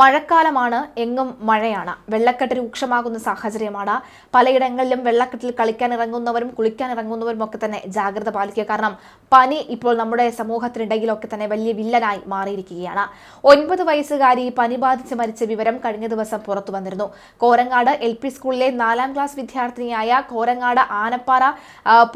മഴക്കാലമാണ് എങ്ങും മഴയാണ്. വെള്ളക്കെട്ട് രൂക്ഷമാകുന്ന സാഹചര്യമാണ്. പലയിടങ്ങളിലും വെള്ളക്കെട്ടിൽ കളിക്കാൻ ഇറങ്ങുന്നവരും കുളിക്കാൻ ഇറങ്ങുന്നവരും ഒക്കെ തന്നെ ജാഗ്രത പാലിക്കുക. കാരണം പനി ഇപ്പോൾ നമ്മുടെ സമൂഹത്തിനിടയിലൊക്കെ തന്നെ വലിയ വില്ലനായി മാറിയിരിക്കുകയാണ്. ഒൻപത് വയസ്സുകാരി പനി ബാധിച്ച് മരിച്ച വിവരം കഴിഞ്ഞ ദിവസം പുറത്തു വന്നിരുന്നു. കോരങ്ങാട് എൽ പി സ്കൂളിലെ നാലാം ക്ലാസ് വിദ്യാർത്ഥിനിയായ കോരങ്ങാട് ആനപ്പാറ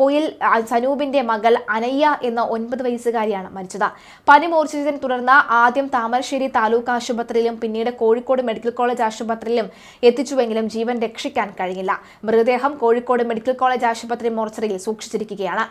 പൊയിൽ സനൂപിന്റെ മകൾ അനയ്യ എന്ന ഒൻപത് വയസ്സുകാരിയാണ് മരിച്ചത്. പനി മൂർച്ഛിച്ചതിനെ തുടർന്ന് ആദ്യം താമരശ്ശേരി താലൂക്ക് ആശുപത്രിയിലും പിന്നീട് കോഴിക്കോട് മെഡിക്കൽ കോളേജ് ആശുപത്രിയിലും എത്തിച്ചുവെങ്കിലും ജീവൻ രക്ഷിക്കാൻ കഴിഞ്ഞില്ല. മൃതദേഹം കോഴിക്കോട് മെഡിക്കൽ കോളേജ് ആശുപത്രി മോർച്ചറിയിൽ സൂക്ഷിച്ചിരിക്കുകയാണ്.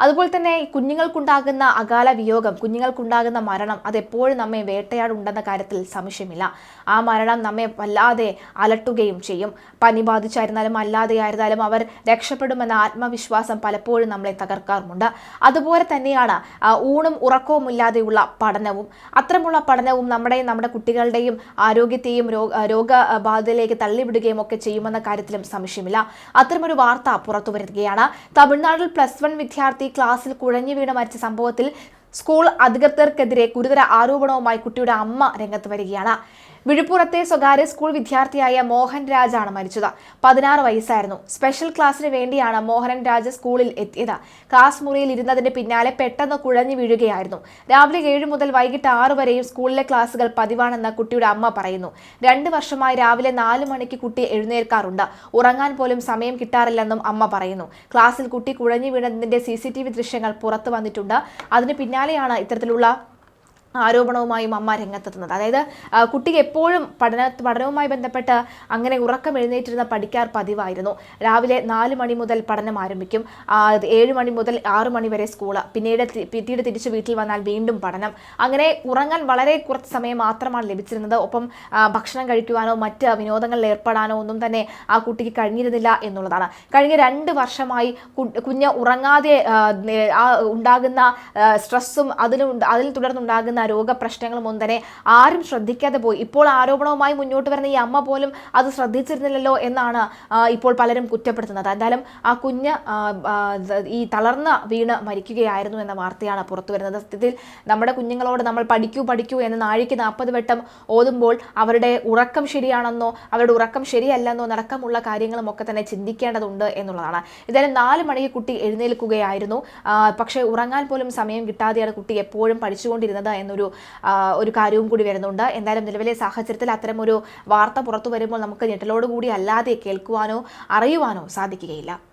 അതുപോലെ തന്നെ കുഞ്ഞുങ്ങൾക്കുണ്ടാകുന്ന അകാല വിയോഗം കുഞ്ഞുങ്ങൾക്കുണ്ടാകുന്ന മരണം അതെപ്പോഴും നമ്മെ വേട്ടയാടുണ്ടെന്ന കാര്യത്തിൽ സംശയമില്ല. ആ മരണം നമ്മെ വല്ലാതെ അലട്ടുകയും ചെയ്യും. പനി ബാധിച്ചായിരുന്നാലും അല്ലാതെ ആയിരുന്നാലും അവർ രക്ഷപ്പെടുമെന്ന ആത്മവിശ്വാസം പലപ്പോഴും നമ്മളെ തകർക്കാറുമുണ്ട്. അതുപോലെ തന്നെയാണ് ഊണും ഉറക്കവും ഇല്ലാതെയുള്ള പഠനവും. അത്തരമുള്ള പഠനവും നമ്മുടെ നമ്മുടെ കുട്ടികളുടെയും ആരോഗ്യത്തെയും രോഗബാധയിലേക്ക് തള്ളിവിടുകയും ഒക്കെ ചെയ്യുമെന്ന കാര്യത്തിലും സംശയമില്ല. അത്തരമൊരു വാർത്ത പുറത്തു വരികയാണ് തമിഴ്നാട്ടിൽ പ്ലസ് വൺ വിദ്യാർത്ഥി ക്ലാസ്സിൽ കുഴഞ്ഞു വീണ് മരിച്ച സംഭവത്തിൽ സ്കൂൾ അധികൃതർക്കെതിരെ ഗുരുതര ആരോപണവുമായി കുട്ടിയുടെ അമ്മ രംഗത്ത് വരികയാണ്. വിഴുപ്പുറത്തെ സ്വകാര്യ സ്കൂൾ വിദ്യാർത്ഥിയായ മോഹൻ രാജാണ് മരിച്ചത്. പതിനാറ് വയസ്സായിരുന്നു. സ്പെഷ്യൽ ക്ലാസ്സിന് വേണ്ടിയാണ് മോഹൻ രാജ് സ്കൂളിൽ എത്തിയത്. ക്ലാസ് മുറിയിൽ ഇരുന്നതിന് പിന്നാലെ പെട്ടെന്ന് കുഴഞ്ഞു വീഴുകയായിരുന്നു. രാവിലെ ഏഴ് മുതൽ വൈകിട്ട് ആറ് വരെയും സ്കൂളിലെ ക്ലാസുകൾ പതിവാണെന്ന് കുട്ടിയുടെ അമ്മ പറയുന്നു. രണ്ട് വർഷമായി രാവിലെ നാല് മണിക്ക് കുട്ടി എഴുന്നേൽക്കാറുണ്ട്. ഉറങ്ങാൻ പോലും സമയം കിട്ടാറില്ലെന്നും അമ്മ പറയുന്നു. ക്ലാസ്സിൽ കുട്ടി കുഴഞ്ഞു വീണതിന്റെ സി ദൃശ്യങ്ങൾ പുറത്തു വന്നിട്ടുണ്ട്. അതിന് പിന്നാലെയാണ് ഇത്തരത്തിലുള്ള ആരോപണവുമായും അമ്മ രംഗത്തെത്തുന്നത്. അതായത് കുട്ടി കുട്ടിക്ക് എപ്പോഴും പഠന പഠനവുമായി ബന്ധപ്പെട്ട് അങ്ങനെ ഉറക്കം എഴുന്നേറ്റിരുന്ന പഠിക്കാർ പതിവായിരുന്നു. രാവിലെ നാല് മണി മുതൽ പഠനം ആരംഭിക്കും. ഏഴ് മണി മുതൽ ആറ് മണി വരെ സ്കൂൾ പിന്നീട് പിന്നീട് തിരിച്ച് വീട്ടിൽ വന്നാൽ വീണ്ടും പഠനം. അങ്ങനെ ഉറങ്ങാൻ വളരെ കുറച്ച് സമയം മാത്രമാണ് ലഭിച്ചിരുന്നത്. ഒപ്പം ഭക്ഷണം കഴിക്കുവാനോ മറ്റ് വിനോദങ്ങളിൽ ഏർപ്പെടാനോ ഒന്നും തന്നെ ആ കുട്ടിക്ക് കഴിഞ്ഞിരുന്നില്ല എന്നുള്ളതാണ്. കഴിഞ്ഞ രണ്ട് വർഷമായി കുഞ്ഞ് ഉറങ്ങാതെ ആ ഉണ്ടാകുന്ന സ്ട്രെസ്സും അതിലും അതിൽ തുടർന്നുണ്ടാകുന്ന രോഗപ്രശ്നങ്ങളും രോഗപ്രശ്നങ്ങൾ തന്നെ ആരും ശ്രദ്ധിക്കാതെ പോയി. ഇപ്പോൾ ആരോപണവുമായി മുന്നോട്ട് വരുന്ന ഈ അമ്മ പോലും അത് ശ്രദ്ധിച്ചിരുന്നില്ലല്ലോ എന്നാണ് ഇപ്പോൾ പലരും കുറ്റപ്പെടുത്തുന്നത്. എന്തായാലും ആ കുഞ്ഞ് ഈ തളർന്ന വീണ് മരിക്കുകയായിരുന്നു എന്ന വാർത്തയാണ് പുറത്തു വരുന്നത്. സത്യത്തിൽ നമ്മുടെ കുഞ്ഞുങ്ങളോട് നമ്മൾ പഠിക്കൂ പഠിക്കൂ എന്ന് നാഴിക്ക് നാൽപ്പത് വട്ടം ഓതുമ്പോൾ അവരുടെ ഉറക്കം ശരിയാണെന്നോ അവരുടെ ഉറക്കം ശരിയല്ലെന്നോ നടക്കമുള്ള കാര്യങ്ങളും ഒക്കെ തന്നെ ചിന്തിക്കേണ്ടതുണ്ട് എന്നുള്ളതാണ്. ഏതായാലും നാല് മണിക്ക് കുട്ടി എഴുന്നേൽക്കുകയായിരുന്നു. പക്ഷേ ഉറങ്ങാൻ പോലും സമയം കിട്ടാതെയാണ് കുട്ടി എപ്പോഴും പഠിച്ചുകൊണ്ടിരുന്നത് എന്നൊരു ഒരു കാര്യവും കൂടി വരുന്നുണ്ട്. എന്തായാലും നിലവിലെ സാഹചര്യത്തിൽ അത്തരമൊരു വാർത്ത പുറത്തു വരുമ്പോൾ നമുക്ക് ഞെട്ടലോടുകൂടി അല്ലാതെ കേൾക്കുവാനോ അറിയുവാനോ സാധിക്കുകയില്ല.